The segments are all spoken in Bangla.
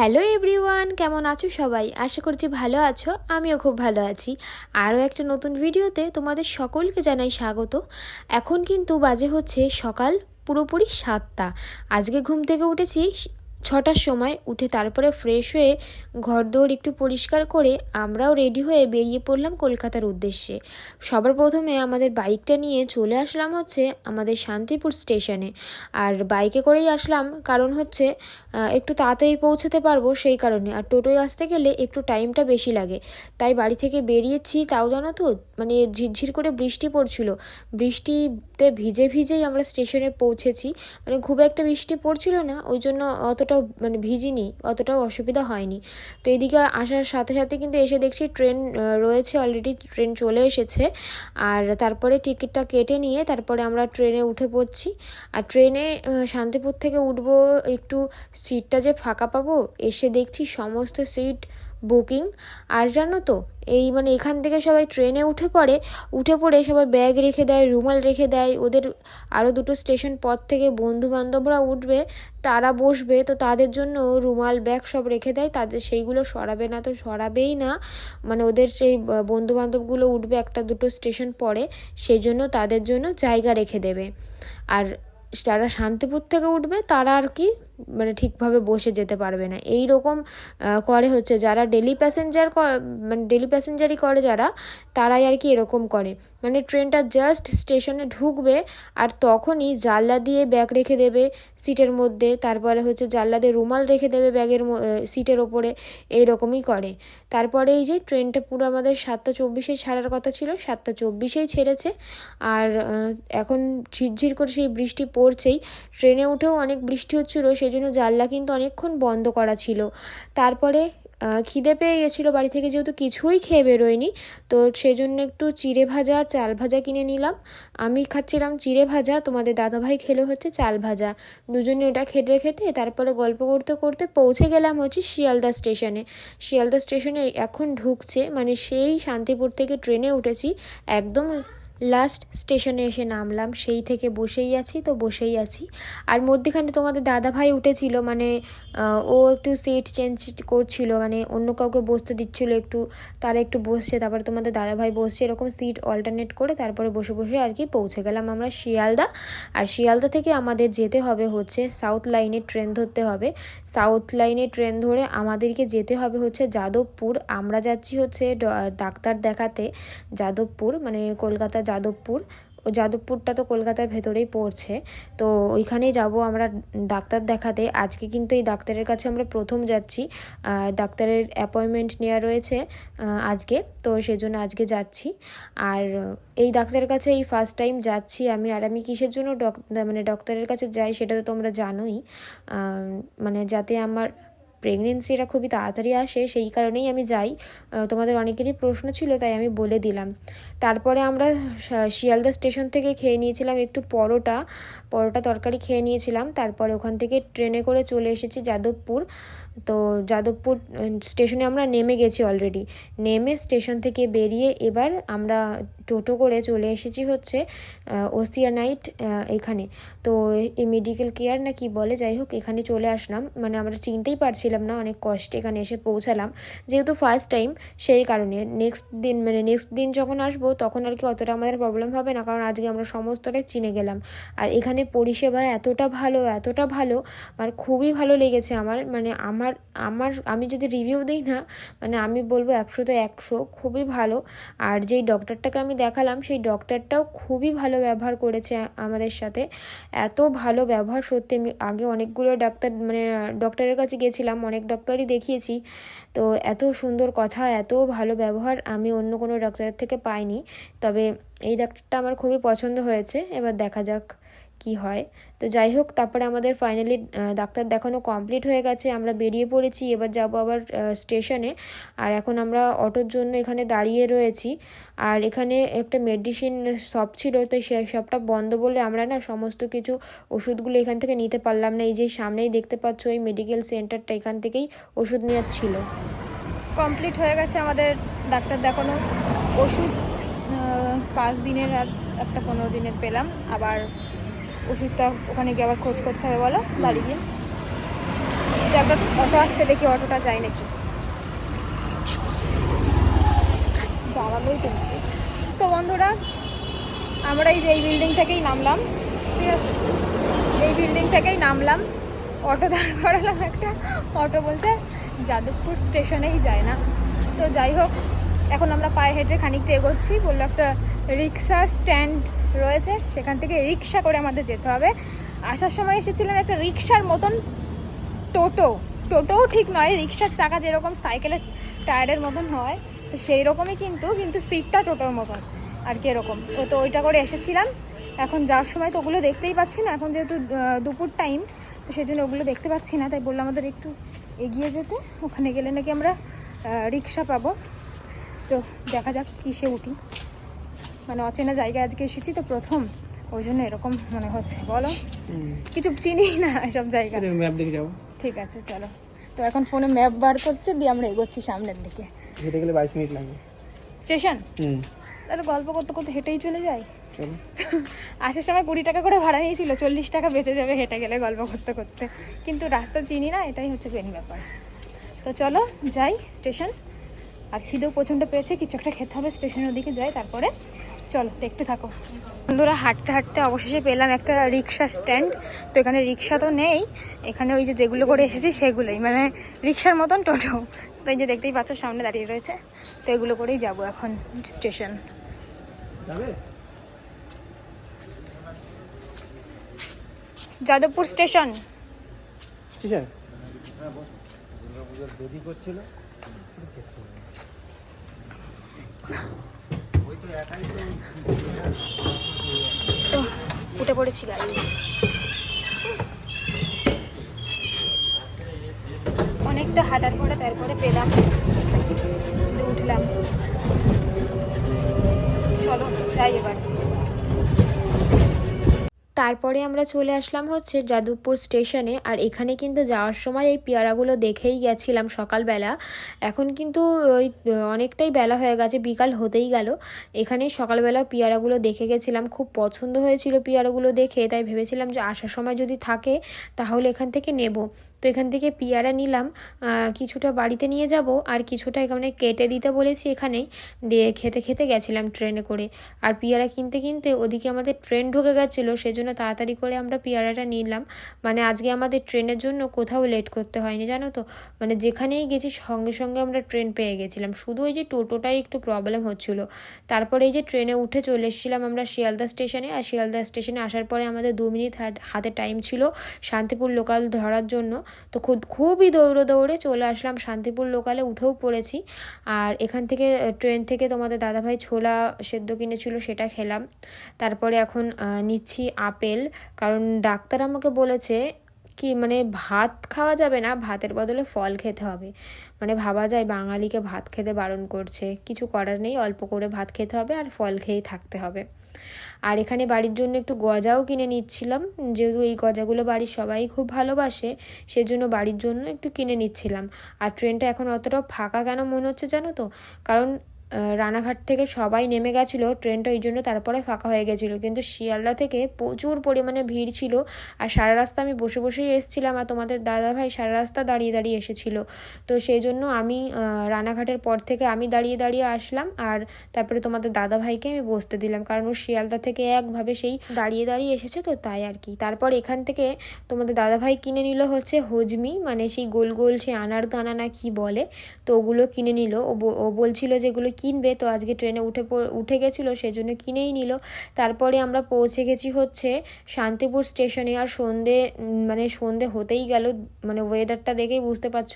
হ্যালো এভরিওয়ান, কেমন আছো সবাই? আশা করছি ভালো আছো, আমিও খুব ভালো আছি। আরও একটা নতুন ভিডিওতে তোমাদের সকলকে জানাই স্বাগত। এখন কিন্তু বাজে হচ্ছে সকাল, পুরোপুরি সাতটা। আজকে ঘুম থেকে উঠেছি ছটার সময় উঠে তারপরে ফ্রেশ হয়ে ঘরদোর একটু পরিষ্কার করে আমরাও রেডি হয়ে বেরিয়ে পড়লাম কলকাতার উদ্দেশ্যে। সবার প্রথমে আমাদের বাইকটা নিয়ে চলে আসলাম হচ্ছে আমাদের শান্তিপুর স্টেশনে আর বাইকে করেই আসলাম কারণ হচ্ছে একটু তাড়াতাড়ি পৌঁছাতে পারব সেই কারণে। আর টোটোয় আসতে গেলে একটু টাইমটা বেশি লাগে। তাই বাড়ি থেকে বেরিয়েছি, তাও জানো তো মানে ঝিরঝির করে বৃষ্টি পড়ছিল। বৃষ্টিতে ভিজে ভিজেই আমরা স্টেশনে পৌঁছেছি। মানে খুব একটা বৃষ্টি পড়ছিল না, ওই জন্য অতটাও মানে ভিজিনি, অতটাও অসুবিধা হয়নি। তো এদিকে আসার সাথে সাথে কিন্তু এসে দেখছি ট্রেন রয়েছে অলরেডি ট্রেন চলে এসেছে। আর তারপরে টিকিটটা কেটে নিয়ে তারপরে আমরা ট্রেনে উঠে পড়ছি। আর ট্রেনে শান্তিপুর থেকে উঠবো, একটু সিটটা যে ফাঁকা পাবো, এসে দেখছি সমস্ত সিট বুকিং। আর জানো তো, এই মানে এখান থেকে সবাই ট্রেনে উঠে পড়ে উঠে পড়ে সবাই ব্যাগ রেখে দেয়, রুমাল রেখে দেয়, ওদের আরও দুটো স্টেশন পর থেকে বন্ধু বান্ধবরা উঠবে, তারা বসবে, তো তাদের জন্য রুমাল, ব্যাগ সব রেখে দেয়, তাদের সেইগুলো সরাবে না, তো সরাবেই না। মানে ওদের সেই বন্ধু বান্ধবগুলো উঠবে একটা দুটো স্টেশন পরে, সেই জন্য তাদের জন্য জায়গা রেখে দেবে। আর যারা শান্তিপুর থেকে উঠবে, তারা আর কি মানে ঠিকভাবে বসে যেতে পারবে না। এই রকম করে হচ্ছে যারা ডেলি প্যাসেঞ্জার মানে ডেলি প্যাসেঞ্জারই করে যারা, তারাই আর কি এরকম করে। মানে ট্রেনটা জাস্ট স্টেশনে ঢুকবে আর তখনই জানলা দিয়ে ব্যাগ রেখে দেবে সিটের মধ্যে। তারপরে হচ্ছে জানলা দিয়ে রুমাল রেখে দেবে ব্যাগের সিটের ওপরে। এইরকমই করে। তারপরে এই যে ট্রেনটা পুরো আমাদের সাতটা চব্বিশে ছাড়ার কথা ছিল, সাতটা চব্বিশেই ছেড়েছে। আর এখন ঝিরঝির করে সেই বৃষ্টি পড়ছেই। ট্রেনে উঠেও অনেক বৃষ্টি হচ্ছিল সেই জন্য জানলা কিন্তু অনেকক্ষণ বন্ধ করা ছিল। তারপরে খিদে পেয়ে গেছিল বাড়ি থেকে, যেহেতু কিছুই খেয়ে বেরোয়নি, তো সেই জন্য একটু চিড়ে ভাজা, চাল ভাজা কিনে নিলাম। আমি খাচ্ছিলাম চিড়ে ভাজা, তোমাদের দাদাভাই খেলে হচ্ছে চাল ভাজা। দুজনে ওটা খেতে খেতে তারপরে গল্প করতে করতে পৌঁছে গেলাম হচ্ছে শিয়ালদা স্টেশনে। শিয়ালদা স্টেশনে এখন ঢুকছে মানে সেই শান্তিপুর থেকে ট্রেনে উঠেছি, একদম লাস্ট স্টেশনে এসে নামলাম। সেই থেকে বসেই আছি, তো বসেই আছি। আর মধ্যেখানে তোমাদের দাদা ভাই উঠেছিল মানে ও একটু সিট চেঞ্জ করছিল মানে অন্য কাউকে বসতে দিচ্ছিল একটু, তারা একটু বসছে, তারপরে তোমাদের দাদা ভাই বসছে, এরকম সিট অল্টারনেট করে তারপরে বসে বসে আর কি পৌঁছে গেলাম আমরা শিয়ালদা। আর শিয়ালদা থেকে আমাদের যেতে হবে হচ্ছে সাউথ লাইনে ট্রেন ধরতে হবে। সাউথ লাইনে ট্রেন ধরে আমাদেরকে যেতে হবে হচ্ছে যাদবপুর। আমরা যাচ্ছি হচ্ছে ডাক্তার দেখাতে যাদবপুর মানে কলকাতা যাদবপুর। ও যাদবপুরটা তো কলকাতার ভেতরেই পড়ছে। তো ওইখানেই যাব আমরা ডাক্তার দেখাতে। আজকে কিন্তু এই ডাক্তারের কাছে আমরা প্রথম যাচ্ছি। ডাক্তারের অ্যাপয়েন্টমেন্ট নেওয়া রয়েছে আজকে। তো সেজন্য আজকে যাচ্ছি। আর এই ডাক্তারের কাছে এই ফার্স্ট টাইম যাচ্ছি আমি। আর আমি কিসের জন্য ডক মানে ডক্টরের কাছে যাই সেটা তো তোমরা জানোই। মানে যাতে আমার প্রেগনেন্সিটা খুবই তাড়াতাড়ি আসে, সেই কারণেই আমি যাই। তোমাদের অনেকেরই প্রশ্ন ছিল, তাই আমি বলে দিলাম। তারপরে আমরা শিয়ালদা স্টেশন থেকে খেয়ে নিয়েছিলাম একটু পরোটা। পরোটা তরকারি খেয়ে নিয়েছিলাম। তারপরে ওখান থেকে ট্রেনে করে চলে এসেছি যাদবপুর। তো যাদবপুর স্টেশনে আমরা নেমে গেছি অলরেডি নেমে স্টেশন থেকে বেরিয়ে এবার আমরা টোটো করে চলে এসেছি হচ্ছে ওসিয়া নাইট এখানে। তো এই মেডিকেল কেয়ার না কি বলে, যাই হোক, এখানে চলে আসলাম। মানে আমরা চিনতেই পারছিলাম না, অনেক কষ্টে এখানে এসে পৌঁছালাম। যেহেতু ফার্স্ট টাইম সেই কারণে নেক্সট দিন মানে নেক্সট দিন যখন আসব, তখন আর কি অতটা আমাদের প্রবলেম হবে না, কারণ আজকে আমরা সমস্তটাই চিনে গেলাম। আর এখানে পরিষেবা এতটা ভালো এতটা ভালো মানে খুবই ভালো লেগেছে আমার মানে আমার আমার, আমি যদি রিভিউ দিই না মানে আমি বলব একশোতে একশো, খুবই ভালো। আর যেই ডক্টরটাকে আমি দেখালাম, সেই ডক্টরটাও খুবই ভালো ব্যবহার করেছে আমাদের সাথে। এত ভালো ব্যবহার সত্যি আমি আগে অনেকগুলো ডাক্তার মানে ডক্টরের কাছে গেছিলাম অনেক ডক্টরই দেখিয়েছি। তো এত সুন্দর কথা, এত ভালো ব্যবহার আমি অন্য কোনো ডক্টরের থেকে পাইনি। তবে এই ডাক্তারটা আমার খুবই পছন্দ হয়েছে। এবার দেখা যাক কি হয়। তো যাই হোক, তারপরে আমাদের ফাইনালি ডাক্তার দেখানো কমপ্লিট হয়ে গেছে, আমরা বেরিয়ে পড়েছি, এবার যাব আবার স্টেশনে আর এখন আমরা অটোর জন্য এখানে দাঁড়িয়ে রয়েছি। আর এখানে একটা মেডিসিন শপ ছিল, তো সেই শপটা বন্ধ বলে আমরা না সমস্ত কিছু ওষুধগুলো এখান থেকে নিতে পারলাম না। এই যে সামনেই দেখতে পাচ্ছ, এই মেডিকেল সেন্টারটা এখান থেকেই ওষুধ নেওয়ার ছিল। কমপ্লিট হয়ে গেছে আমাদের ডাক্তার দেখানো ওষুধ। পাঁচ দিনের আর একটা পনেরো দিনের পেলাম। আবার ওষুধটা ওখানে গিয়ে আবার খোঁজ করতে হবে, বলো? বাড়ি গিয়ে। একটা অটো আসছে দেখি অটোটা যায় নাকি। তো। তো বন্ধুরা, আমরা এই যে এই বিল্ডিং থেকেই নামলাম, ঠিক আছে? এই বিল্ডিং থেকেই নামলাম। অটো দাঁড় করালাম একটা। অটো বলছে যাদবপুর স্টেশনেই যায় না। তো যাই হোক, এখন আমরা পায়ে হেঁটে খানিকটা এগোচ্ছি। বলল একটা রিক্সা স্ট্যান্ড রয়েছে, সেখান থেকে রিক্সা করে আমাদের যেতে হবে। আসার সময় এসেছিলাম একটা রিক্সার মতন টোটো। টোটোও ঠিক নয়, রিক্সার চাকা যেরকম সাইকেলের টায়ারের মতন হয়, তো সেই রকমই কিন্তু কিন্তু সিটটা টোটোর মতন আর কি এরকম। ও তো ওইটা করে এসেছিলাম। এখন যাওয়ার সময় তো ওগুলো দেখতেই পাচ্ছি না, এখন যেহেতু দুপুর টাইম তো সেই জন্য ওগুলো দেখতে পাচ্ছি না, তাই বললাম আমাদের একটু এগিয়ে যেতে। ওখানে গেলে নাকি আমরা রিক্সা পাবো। তো দেখা যাক কিসে উঠি। মানে অচেনা জায়গায় আজকে এসেছি তো প্রথম। ওই জন্য এরকম মনে হচ্ছে। বলো। কিছু চিনি না এসব জায়গা। ম্যাপ দেখে যাব ঠিক আছে চলো। তো এখন ফোনে ম্যাপ বার করছে দিয়ে আমরা এগোচ্ছি সামনের দিকে। হেঁটে গেলে বাইশ মিনিট লাগবে স্টেশন? তাহলে গল্প করতে করতে হেঁটেই চলে যাই। আসার সময় কুড়ি টাকা করে ভাড়া নিয়েছিল চল্লিশ টাকা বেঁচে যাবে হেঁটে গেলে গল্প করতে করতে। কিন্তু রাস্তা চিনি না এটাই হচ্ছে মেন ব্যাপার। তো চলো যাই স্টেশন। আর খিদেও প্রচণ্ড পেয়েছে কিছু একটা খেতে হবে স্টেশনের দিকে যাই তারপরে চলো, দেখতে থাকো। বন্ধুরা, হাঁটতে হাঁটতে অবশেষে পেলাম একটা রিক্সা স্ট্যান্ড তো এখানে রিক্সা তো নেই। এখানে ওই যে যেগুলো করে এসেছি, সেগুলোই। মানে রিক্সার মতন টোটো। তো এই যে দেখতেই পাচ্ছ, সামনে দাঁড়িয়ে রয়েছে। তো এগুলো করেই যাব এখন স্টেশন যাদবপুর স্টেশন স্টেশন? তো উঠে পড়েছি গাড়ি। অনেকটা হাঁটার পরে তারপরে পেলাম। উঠলাম। চলো যাই এবার। তারপরে আমরা চলে আসলাম হচ্ছে যাদবপুর স্টেশনে। আর এখানে কিন্তু যাওয়ার সময় এই পেয়ারাগুলো দেখেই গেছিলাম সকালবেলা। এখন কিন্তু ওই, অনেকটাই বেলা হয়ে গেছে, বিকাল হতেই গেল। এখানে সকালবেলা পেয়ারাগুলো দেখে গেছিলাম, খুব পছন্দ হয়েছিল পেয়ারাগুলো দেখে। তাই ভেবেছিলাম যে আসার সময় যদি থাকে, তাহলে এখান থেকে নেব। তো এখান থেকে পেয়ারা নিলাম। কিছুটা বাড়িতে নিয়ে যাব আর কিছুটা এখানে কেটে দিতে বলেছি এখানেই দিয়ে খেতে খেতে গেছিলাম ট্রেনে করে। আর পেয়ারা কিনতে কিনতে ওদিকে আমাদের ট্রেন ঢুকে গেছিল, সেজন্য তাড়াতাড়ি করে আমরা পেয়ারাটা নিলাম। মানে আজকে আমাদের ট্রেনের জন্য কোথাও লেট করতে হয়নি, জানো তো? মানে যেখানেই গেছি সঙ্গে সঙ্গে আমরা ট্রেন পেয়ে গেছিলাম। শুধু ওই যে টোটোটাই একটু প্রবলেম হচ্ছিল। তারপরে এই যে ট্রেনে উঠে চলে এসেছিলাম আমরা শিয়ালদা স্টেশনে আর শিয়ালদা স্টেশনে আসার পরে আমাদের দু মিনিট হাত- হাতে টাইম ছিল শান্তিপুর লোকাল ধরার জন্য। তো খুব, খুবই দৌড়ে দৌড়ে চলে আসলাম শান্তিপুর লোকালে, উঠেও পড়েছি। আর এখান থেকে ট্রেন থেকে তোমাদের দাদাভাই ছোলা সেদ্ধ কিনেছিল, সেটা খেলাম। তারপরে এখন নিচ্ছি আপেল। কারণ ডাক্তার আমাকে বলেছে কি মানে ভাত খাওয়া যাবে না, ভাতের বদলে ফল খেতে হবে। মানে ভাবা যায় বাঙালিকে ভাত খেতে বারণ করছে। কিছু করার নেই, অল্প করে ভাত খেতে হবে আর ফল খেয়েই থাকতে হবে। আর এখানে বাড়ির জন্য একটু গজাও কিনে নিচ্ছিলাম। যেহেতু এই গজাগুলো বাড়ির সবাই খুব ভালোবাসে, সেজন্য বাড়ির জন্য একটু কিনে নিচ্ছিলাম। আর ট্রেনটা এখন অতটা ফাঁকা কেন মনে হচ্ছে জানো তো? কারণ রানাঘাট থেকে সবাই নেমে গেছিল, ট্রেনটা এই জন্য তারপরে ফাঁকা হয়ে গেছিল। কিন্তু শিয়ালদা থেকে প্রচুর পরিমাণে ভিড় ছিল আর সারা রাস্তা আমি বসে বসেই এসেছিলাম আর তোমাদের দাদা ভাই সারা রাস্তা দাঁড়িয়ে দাঁড়িয়ে এসেছিল। তো সেই জন্য আমি রানাঘাটের পর থেকে আমি দাঁড়িয়ে দাঁড়িয়ে আসলাম আর তারপরে তোমাদের দাদা ভাইকে আমি বসতে দিলাম। কারণ ও শিয়ালদা থেকে একভাবে সেই দাঁড়িয়ে দাঁড়িয়ে এসেছে তো তাই আর কি। তারপর এখান থেকে তোমাদের দাদা ভাই কিনে নিল হচ্ছে হজমি মানে সেই গোল গোল সেই আনার দানা না কি বলে, তো ওগুলো কিনে নিল। ও বলছিল যে এগুলো কিনবে, তো আজকে ট্রেনে উঠে উঠে গেছিল, সেজন্য কিনেই নিল। তারপরে আমরা পৌঁছে গেছি হচ্ছে শান্তিপুর স্টেশনে, আর সন্ধে মানে সন্ধে হতেই গেল মানে ওয়েদারটা দেখেই বুঝতে পারছ।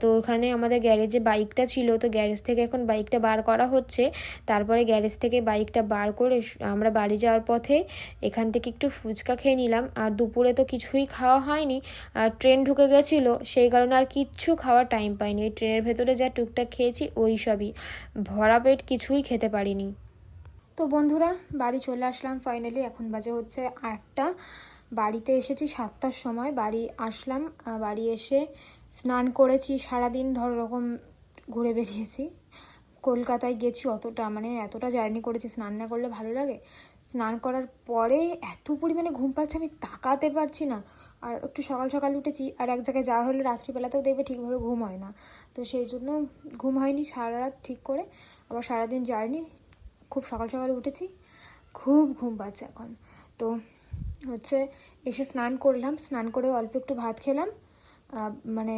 তো ওখানে আমাদের গ্যারেজে বাইকটা ছিল, তো গ্যারেজ থেকে এখন বাইকটা বার করা হচ্ছে। তারপরে গ্যারেজ থেকে বাইকটা বার করে আমরা বাড়ি যাওয়ার পথে এখান থেকে একটু ফুচকা খেয়ে নিলাম। আর দুপুরে তো কিছুই খাওয়া হয়নি, আর ট্রেন ঢুকে গেছিল, সেই কারণে আর কিচ্ছু খাওয়ার টাইম পাইনি। এই ট্রেনের ভেতরে যা টুকটাক খেয়েছি, ওই সবই। ভরা পেট কিছুই খেতে পারিনি। তো বন্ধুরা, বাড়ি চলে আসলাম ফাইনালি এখন বাজে হচ্ছে আটটা। বাড়িতে এসেছি সাতটার সময়। বাড়ি আসলাম বাড়ি এসে স্নান করেছি। সারাদিন ধর রকম ঘুরে বেরিয়েছি। কলকাতায় গেছি অতটা মানে এতটা জার্নি করেছি স্নান না করলে ভালো লাগে। স্নান করার পরে এত পরিমাণে ঘুম পাচ্ছে, আমি তাকাতে পারছি না। আর একটু সকাল সকাল উঠেছি আর এক জায়গায় যাওয়া হলে রাত্রিবেলাতেও দেখবে ঠিকভাবে ঘুম হয় না। তো সেই জন্য ঘুম হয়নি সারা রাত ঠিক করে। আবার সারাদিন জার্নি খুব সকাল সকাল উঠেছি, খুব ঘুম পাচ্ছে এখন। তো হচ্ছে এসে স্নান করলাম, স্নান করে অল্প একটু ভাত খেলাম। মানে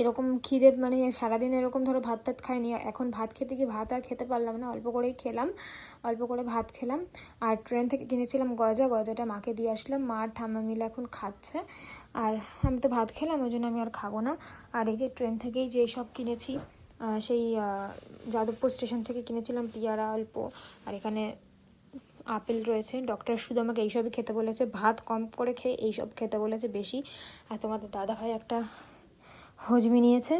এরকম খিদে মানে সারাদিন এরকম ধরো ভাত টাত খাইনি, এখন ভাত খেতে গিয়ে ভাত আর খেতে পারলাম না, অল্প করেই খেলাম, অল্প করে ভাত খেলাম, আর ট্রেন থেকে কিনেছিলাম গজা, গজাটা মাকে দিয়ে আসলাম, মা আর ঠাম্মা মিলে এখন খাচ্ছে, আর আমি তো ভাত খেলাম, ওই জন্য আমি আর খাব না, আর এই যে ট্রেন থেকেই যে সব কিনেছি সেই যাদবপুর স্টেশন থেকে কিনেছিলাম পিয়ারা অল্প, আর এখানে আপেল রয়েছে, ডক্টর শুধু আমাকে এইসবই খেতে বলেছে, ভাত কম করে খেয়ে এইসব খেতে বলেছে বেশি, আর তোমাদের দাদা হয় একটা হজমি নিয়েছে?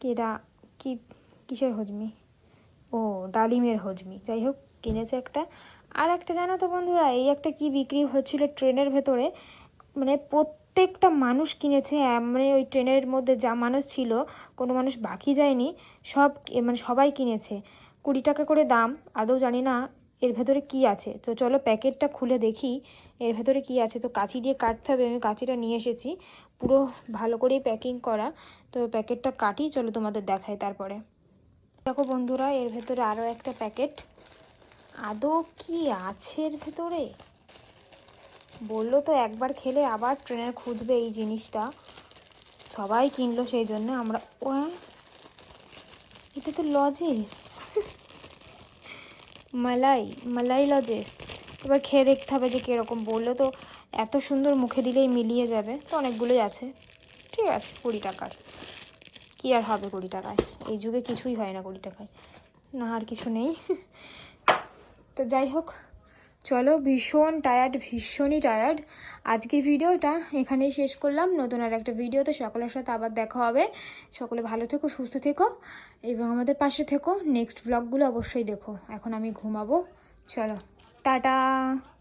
কি এটা কি, কিসের হজমি? ও, ডালিমের হজমি। যাই হোক, কিনেছে একটা। আর একটা জানো তো বন্ধুরা, এই একটা কি বিক্রি হচ্ছিল ট্রেনের ভেতরে? মানে প্রত্যেকটা মানুষ কিনেছে মানে ওই ট্রেনের মধ্যে যা মানুষ ছিল, কোনো মানুষ বাকি যায়নি, সব মানে সবাই কিনেছে। কুড়ি টাকা করে দাম, আদৌ জানি না এর ভেতরে কি আছে। তো চলো প্যাকেটটা খুলে দেখি, এর ভেতরে কি আছে। তো কাঁচি দিয়ে কাটতে হবে, আমি কাঁচিটা নিয়ে এসেছি। পুরো ভালো করেই প্যাকিং করা। তো প্যাকেটটা কাটি, চলো তোমাদের দেখাই তারপরে। দেখো বন্ধুরা, এর ভেতরে আরও একটা প্যাকেট আদৌ কি আছে এর ভেতরে? বলল তো একবার খেলে আবার ট্রেনে খুঁজবে এই জিনিসটা। সবাই কিনলো সেই জন্য আমরা ও? এটা তো লজেস মালাই মালাই লজেস এবার খেয়ে দেখতে হবে যে কীরকম। বলল তো এত সুন্দর মুখে দিলেই মিলিয়ে যাবে, তো অনেকগুলোই আছে। ঠিক আছে, কুড়ি টাকার। কী আর হবে কুড়ি টাকায়? এই যুগে কিছুই হয় না কুড়ি টাকায়। না, আর কিছু নেই। তো যাই হোক, চলো, ভীষণ টায়ার্ড ভীষণই টায়ার্ড আজকের ভিডিওটা এখানেই শেষ করলাম। নতুন আর একটা ভিডিওতে সকলের সাথে আবার দেখা হবে। সকলে ভালো থেকো, সুস্থ থেকো, এবং আমাদের পাশে থেকো। নেক্সট ব্লগগুলো অবশ্যই দেখো। এখন আমি ঘুমাবো। চলো, টাটা।